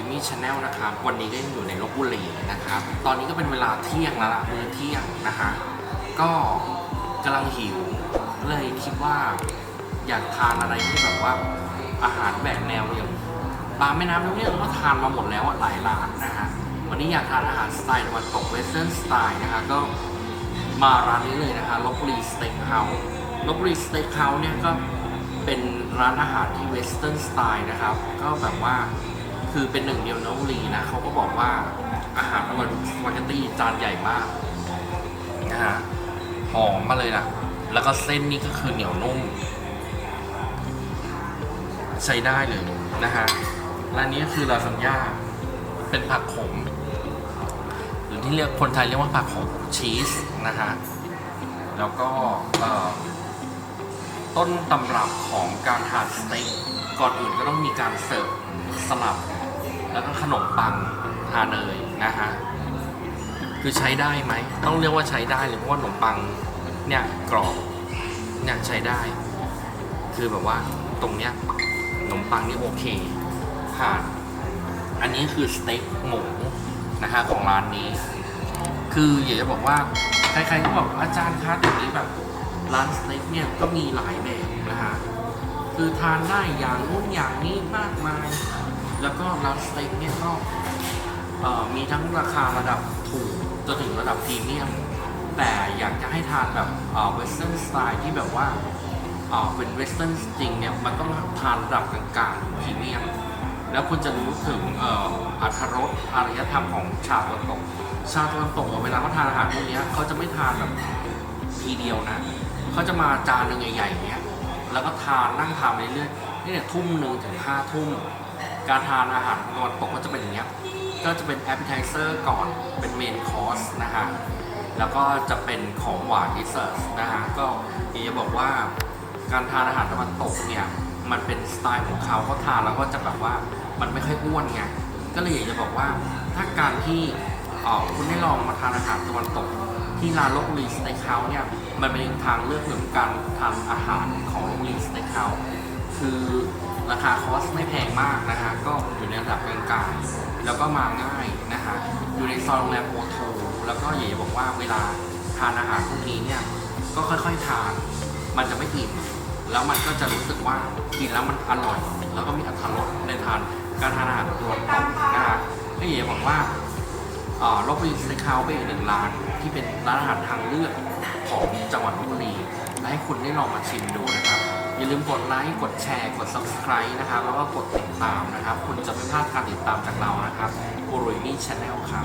ยมี่ชาแนลนะครับ วันนี้ก็ยังอยู่ในลบบุรีนะครับ ตอนนี้ก็เป็นเวลาเที่ยงแล้วล่ะมื้อเที่ยงนะฮะก็กำลังหิว เลยคิดว่าอยากทานอะไรที่แบบว่าอาหารแบบแนวอย่างปลาแม่น้ำเนี่ยเราก็ทานมาหมดแล้วหลายร้านนะฮะวันนี้อยากทานอาหารสไตล์ตะวันตกเวสเทิร์นสไตล์นะฮะก็มาร้านนี้เลยนะคะลบบุรีสเต็กเฮาส์ลบบุรีสเต็กเฮาส์เนี่ยก็เป็นร้านอาหารที่เวสเทิร์นสไตล์นะครับ ก็แบบว่า คือเป็นหนึ่งเดียวในบุรีนะเขาก็บอกว่าอาหารอร่อยสปาเกตตี้จานใหญ่มากนะฮะหอมมาเลยนะแล้วก็เส้นนี่ก็คือเหนียวนุ่ม ใช้ได้เลยนะฮะร้านนี้คือลาซานญ่าเป็นผักขม หรือที่เรียกคนไทยเรียกว่าผักขมชีสนะฮะแล้วก็ต้นตำรับของการทานสเต็ก ก่อนอื่นก็ต้องมีการเสิร์ฟสลับ แล้วก็ขนมปังทาเนยนะฮะคือใช้ได้ไหมต้องเรียกว่าใช้ได้เลยเพราะว่าขนมปังเนี่ยกรอบเนี่ยใช้ได้ คือแบบว่าตรงเนี้ยขนมปังนี่โอเคผ่านอันนี้คือสเต็กหมูนะฮะของร้านนี้ คืออยากจะบอกว่าใครๆก็บอกอาจารย์คะอย่างนี้แบบร้านสเต็กเนี่ยก็มีหลายแบบนะฮะ คือทานได้อย่างนู้นอย่างนี้มากมาย แล้วก็ร้านสเต็กเนี่ยก็มีทั้งราคาระดับถูกจนถึงระดับพรีเมียม แต่อยากจะให้ทานแบบเวสเทิร์นสไตล์ที่แบบว่าเป็นเวสเทิร์นจริงเนี่ยมันต้องทานระดับกลางๆพรีเมียม แล้วคุณจะรู้ถึงอัตรสอารยธรรมของชาวตะวันตก ชาวตะวันตกเวลาเขาทานอาหารพวกนี้เขาจะไม่ทานแบบทีเดียวนะเขาจะมาจานหนึ่งใหญ่ๆเงี้ย แล้วก็ทานนั่งทานไปเรื่อยๆนี่เนี่ยทุ่มหนึ่งถึงห้าทุ่ม การทานอาหารตะวันตกก็จะเป็นอย่างเงี้ย ก็จะเป็นแอปเปิลไทเซอร์ก่อน เป็นเมนคอร์สนะฮะ แล้วก็จะเป็นของหวานดิเซอร์นะฮะ ก็อยากจะบอกว่าการทานอาหารตะวันตกเนี่ย มันเป็นสไตล์ของเขาเขาทานแล้วก็จะแบบว่ามันไม่ค่อยอ้วนไง ก็เลยอยากจะบอกว่าถ้าการที่ออคุณได้ลองมาทานอาหารตะวันตก ที่ร้านลบบุรีสเต็กเฮาส์เนี่ยมันเป็นทางเลือกหนึ่งของการทานอาหารของลบบุรีสเต็กเฮาส์คือราคาคอสไม่แพงมากนะฮะก็อยู่ในระดับกลางๆแล้วก็มาง่ายนะฮะอยู่ในซอยโรงแรมโอโทแล้วก็อยาบอกว่าเวลาทานอาหารพวกนี้เนี่ยก็ค่อยๆทาน มันจะไม่อิ่มแล้วมันก็จะรู้สึกว่ากินแล้วมันอร่อย แล้วก็มีอรรถรสในทานการทานอาหารตัวตกนะฮะก็อยาบอกว่า ลบบุรีสเต็กเฮาส์เป็นอีกหนึ่งร้านที่เป็นร้านอาหารทางเลือกของจังหวัดลบบุรีและให้คุณได้ลองมาชิมดูนะครับ อย่าลืมกดไลค์กดแชร์ กด subscribe นะครับ แล้วก็กดติดตามนะครับ คุณจะไม่พลาดการติดตามจากเรานะครับโอรุยนี่ชาแนลครับ